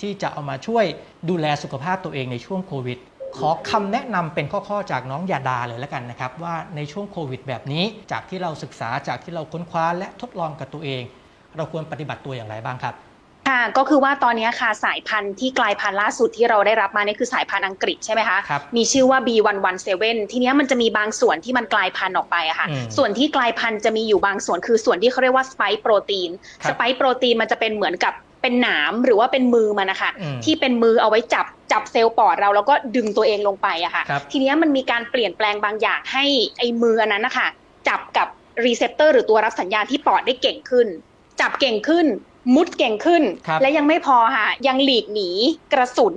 ที่จะเอามาช่วยดูแลสุขภาพตัวเองในช่วงโควิด ขอคำแนะนำเป็นข้อๆจากน้องยาดาเลยแล้วกันนะครับ ว่าในช่วงโควิดแบบนี้ จากที่เราศึกษาจากที่เราค้นคว้าและทดลองกับตัวเอง เราควรปฏิบัติตัวอย่างไรบ้างครับค่ะก็คือว่าตอนนี้ค่ะสายพันธุ์ที่กลายพันธุ์ล่าสุดที่เราได้รับมาเนี่ยคือสายพันธุ์อังกฤษใช่ไหมคะครับมีชื่อว่า B117 ทีเนี้ยมันจะมีบางส่วนที่มันกลายพันธุ์ออกไปอะค่ะอืมส่วนที่กลายพันธุ์จะมีอยู่บางส่วนคือส่วนที่เขาเรียกว่าสไปค์โปรตีนครับสไปค์โปรตีนมันจะเป็นเหมือนกับ เป็นหนามหรือว่าเป็นมือมันนะคะอืมที่เป็นมือเอาไว้จับจับเซลล์ปอดเราแล้วก็ดึงตัวเองลงไปอะค่ะครับทีเนี้ยมันมีการเปลี่ยนแปลงบางอย่างให้ไอ้มืออันนั้นนะคะจับกับรีเซพเตอร์หรือตัวรับสัญญาณที่ปอดได้เก่งขึ้น จับเก่งขึ้น มุดเก่งขึ้นครับและยังไม่พอค่ะ ยังหลีกหนีกระสุน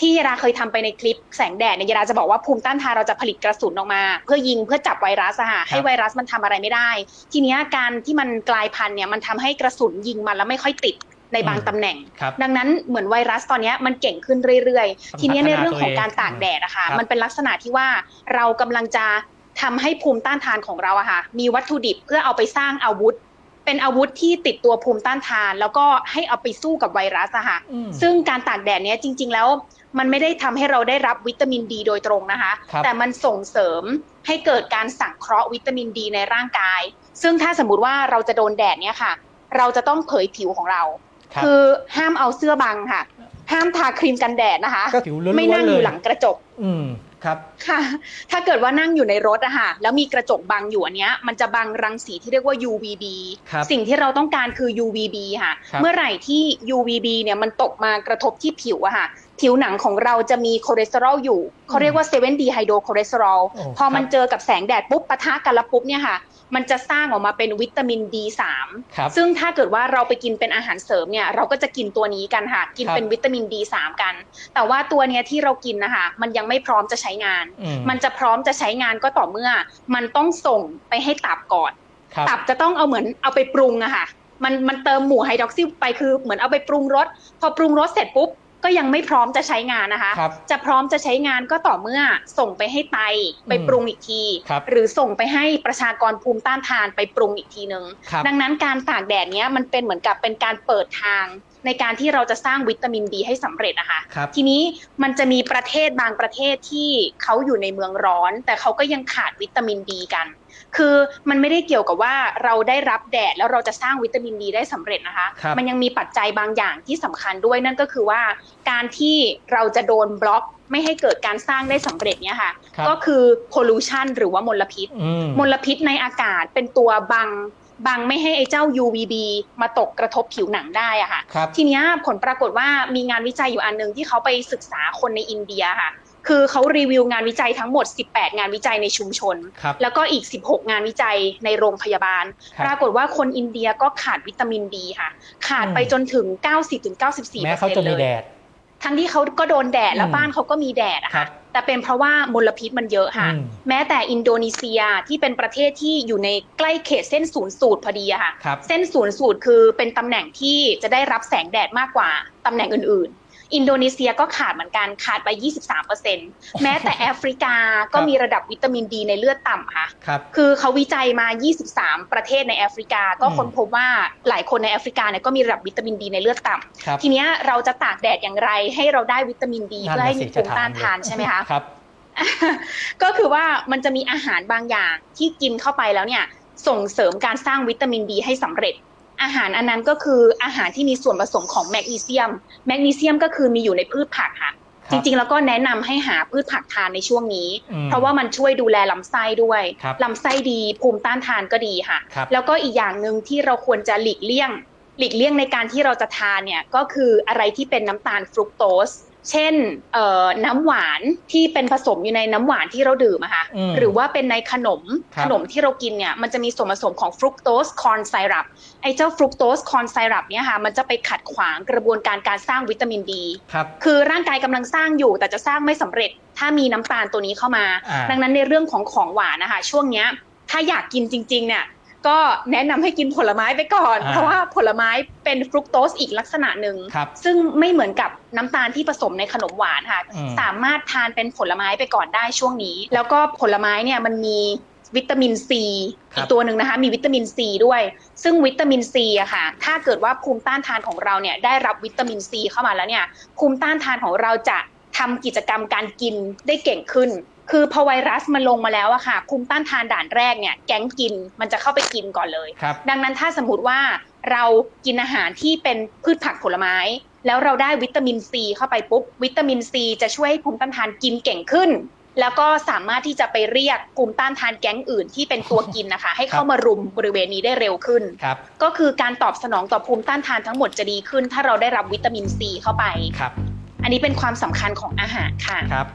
ที่ยาดาเคยทำไปในคลิปแสงแดดเนี่ยยาดาจะบอกว่าภูมิต้านทานเราจะผลิตกระสุนออกมา เพื่อยิงเพื่อจับไวรัสอะค่ะให้ไวรัสมันทำอะไรไม่ได้ ทีเนี้ยการที่มันกลายพันธุ์เนี่ยมันทำให้กระสุนยิงมันแล้วไม่ค่อยติด ในบางอืมตำแหน่งครับดังนั้นเหมือนไวรัสตอนเนี้ยมันเก่งขึ้นเรื่อยต้องๆทีเนี้ยในพัฒนาเรื่องของตัวเองการตากแดดอะค่ะครับมันเป็นลักษณะที่ว่าเรากำลังจะทำให้ภูมิต้านทานของเราอะค่ะมีวัตถุดิบเพื่อเอาไปสร้างอาวุธ เป็นอาวุธที่ติดตัวภูมิต้านทาน แล้วก็ให้เอาไปสู้กับไวรัสอะค่ะอืมซึ่งการตากแดดเนี้ยจริง ๆ แล้วมันไม่ได้ทำให้เราได้รับวิตามินดีโดยตรงนะคะครับแต่มันส่งเสริมให้เกิดการสังเคราะห์วิตามินดีในร่างกาย ซึ่งถ้าสมมติว่าเราจะโดนแดดเนี้ยค่ะ เราจะต้องเผยผิวของเรา ครับคือห้ามเอาเสื้อบังค่ะ ห้ามทาครีมกันแดดนะคะ ก็ผิวล้วนๆไม่นั่งเลอยยู่หลังกระจกอืมครับ ค่ะ ถ้าเกิดว่านั่งอยู่ในรถอะค่ะ แล้วมีกระจกบังอยู่อันเนี้ย มันจะบังรังสีที่เรียกว่า UVB ครับสิ่งที่เราต้องการคือ UVB ค่ะ ครับ เมื่อไหร่ที่ UVB เนี่ยมันตกมากระทบที่ผิวอะค่ะ ผิวหนังของเราจะมีคอเลสเตอรอลอยู่เขาเรียกว่า7 d ีไฮโดรคอเลสเตอรอลโอ้พอมันครับเจอกับแสงแดดปุ๊บปะทะกันแล้วปุ๊บเนี่ยค่ะ มันจะสร้างออกมาเป็นวิตามิน D3 ครับซึ่งถ้าเกิดว่าเราไปกินเป็นอาหารเสริมเนี่ยเราก็จะกินตัวนี้กันค่ะ กินครับเป็นวิตามิน D3 กัน แต่ว่าตัวเนี้ยที่เรากินนะคะ มันยังไม่พร้อมจะใช้งานอืมันจะพร้อมจะใช้งานก็ต่อเมื่อ มันต้องส่งไปให้ตับก่อนครับตับจะต้องเอาเหมือนเอาไปปรุงอะค่ะมันมันเติมหมู่ไฮดรอกซิลไปคือเหมือนเอาไปปรุงรสพอปรุงรสเสร็จปุ๊บ ก็ยังไม่พร้อมจะใช้งานนะคะครับจะพร้อมจะใช้งานก็ต่อเมื่อส่งไปให้ไตไปปรุงอีกทีครับหรือส่งไปให้ประชากรภูมิต้านทานไปปรุงอีกทีนึงครับดังนั้นการตากแดดเนี้ยมันเป็นเหมือนกับเป็นการเปิดทางในการที่เราจะสร้างวิตามินดีให้สำเร็จนะคะครับทีนี้มันจะมีประเทศบางประเทศที่เขาอยู่ในเมืองร้อน แต่เขาก็ยังขาดวิตามินดีกัน คือมันไม่ได้เกี่ยวกับว่าเราได้รับแดดแล้วเราจะสร้างวิตามินดีได้สำเร็จนะคะครับมันยังมีปัจจัยบางอย่างที่สำคัญด้วยนั่นก็คือว่าการที่เราจะโดนบล็อกไม่ให้เกิดการสร้างได้สำเร็จเนี่ยค่ะครับก็คือ pollution หรือว่ามลพิษอืมมลพิษในอากาศเป็นตัวบังบังไม่ให้ไอ้เจ้า UVB มาตกกระทบผิวหนังได้อะค่ะครับทีเนี้ยผลปรากฏว่ามีงานวิจัยอยู่อันหนึ่งที่เขาไปศึกษาคนในอินเดียค่ะ คือเขารีวิวงานวิจัยทั้งหมด 18 งานวิจัยในชุมชนครับแล้วก็อีก 16 งานวิจัยในโรงพยาบาลครับปรากฏว่าคนอินเดียก็ขาดวิตามินดีค่ะ ขาดไปอืมจนถึง 90-94%แม้เขาจะเลมียแดดทั้งที่เขาก็โดนแดดแล้วอืมบ้านเขาก็มีแดดอะครัค่ะบแต่เป็นเพราะว่ามลพิษมันเยอะค่ะอืมแม้แต่อินโดนีเซียที่เป็นประเทศที่อยู่ในใกล้เขตเส้นศูนย์สูตรพอดีอะค่ะครับเส้นศูนย์สูตรคือเป็นตำแหน่งที่จะได้รับแสงแดดมากกว่าตำแหน่งอื่นๆ อินโดนีเซียก็ขาดเหมือนกันขาดไป 23%แม้แต่แอฟริกาก็มีระดับวิตามินดีในเลือดต่ำค่ะครับคือเขาวิจัยมา 23 ประเทศในแอฟริกา ก็อืมค้นพบว่าหลายคนในแอฟริกาเนี่ยก็มีระดับวิตามินดีในเลือดต่ำครับทีเนี้ยเราจะตากแดดอย่างไรให้เราได้วิตามินดีนั่นเพื่อให้น่ะมีสิภูมิต้านทานใช่ไหมคะครับ ก็คือว่ามันจะมีอาหารบางอย่างที่กินเข้าไปแล้วเนี่ยส่งเสริมการสร้างวิตามินดีให้สำเร็จ อาหารอันนั้นก็คืออาหารที่มีส่วนผสมของแมกนีเซียม แมกนีเซียมก็คือมีอยู่ในพืชผักค่ะจริงๆ แล้วก็แนะนำให้หาพืชผักทานในช่วงนี้อืมเพราะว่ามันช่วยดูแลลำไส้ด้วยครับลำไส้ดี ภูมิต้านทานก็ดีค่ะครับแล้วก็อีกอย่างหนึ่งที่เราควรจะหลีกเลี่ยง หลีกเลี่ยงในการที่เราจะทานเนี่ยก็คืออะไรที่เป็นน้ำตาลฟรุกโตส เช่นเอ่อน้ำหวานที่เป็นผสมอยู่ในน้ำหวานที่เราดื่มอะค่ะอืมหรือว่าเป็นในขนมครับขนมที่เรากินเนี่ยมันจะมีส่วนผสมของฟรุกโตสคอนไซรัปไอ้เจ้าฟรุกโตสคอนไซรัปเนี่ยค่ะมันจะไปขัดขวางกระบวนการการสร้างวิตามินดีครับคือร่างกายกำลังสร้างอยู่ แต่จะสร้างไม่สำเร็จ ถ้ามีน้ำตาลตัวนี้เข้ามาอ่าดังนั้นในเรื่องของของหวานนะคะช่วงเนี้ยถ้าอยากกินจริงๆเนี่ย ก็แนะนำให้กินผลไม้ไปก่อนอ่าเพราะว่าผลไม้เป็นฟรุกโตสอีกลักษณะหนึ่งครับซึ่งไม่เหมือนกับน้ำตาลที่ผสมในขนมหวานค่ะอืมสามารถทานเป็นผลไม้ไปก่อนได้ช่วงนี้ แล้วก็ผลไม้เนี่ยมันมีวิตามินซีครับอีกตัวหนึ่งนะคะมีวิตามินซีด้วย ซึ่งวิตามินซีอะค่ะ ถ้าเกิดว่าภูมิต้านทานของเราเนี่ยได้รับวิตามินซีเข้ามาแล้วเนี่ยภูมิต้านทานของเราจะทำกิจกรรมการกินได้เก่งขึ้น คือพอไวรัสมันลงมาแล้วอะค่ะภูมิต้านทานด่านแรกเนี่ยแก๊งกินมันจะเข้าไปกินก่อนเลยครับดังนั้นถ้าสมมติว่าเรากินอาหารที่เป็นพืชผักผลไม้ แล้วเราได้วิตามินซีเข้าไปปุ๊บ วิตามินซีจะช่วยให้ภูมิต้านทานกินเก่งขึ้น แล้วก็สามารถที่จะไปเรียกภูมิต้านทานแก๊งอื่นที่เป็นตัวกินนะคะ ให้เข้ามารุมบริเวณนี้ได้เร็วขึ้นครับก็คือการตอบสนองต่อภูมิต้านทานทั้งหมดจะดีขึ้น ถ้าเราได้รับวิตามินซีเข้าไปครับอันนี้เป็นความสำคัญของอาหารค่ะครับ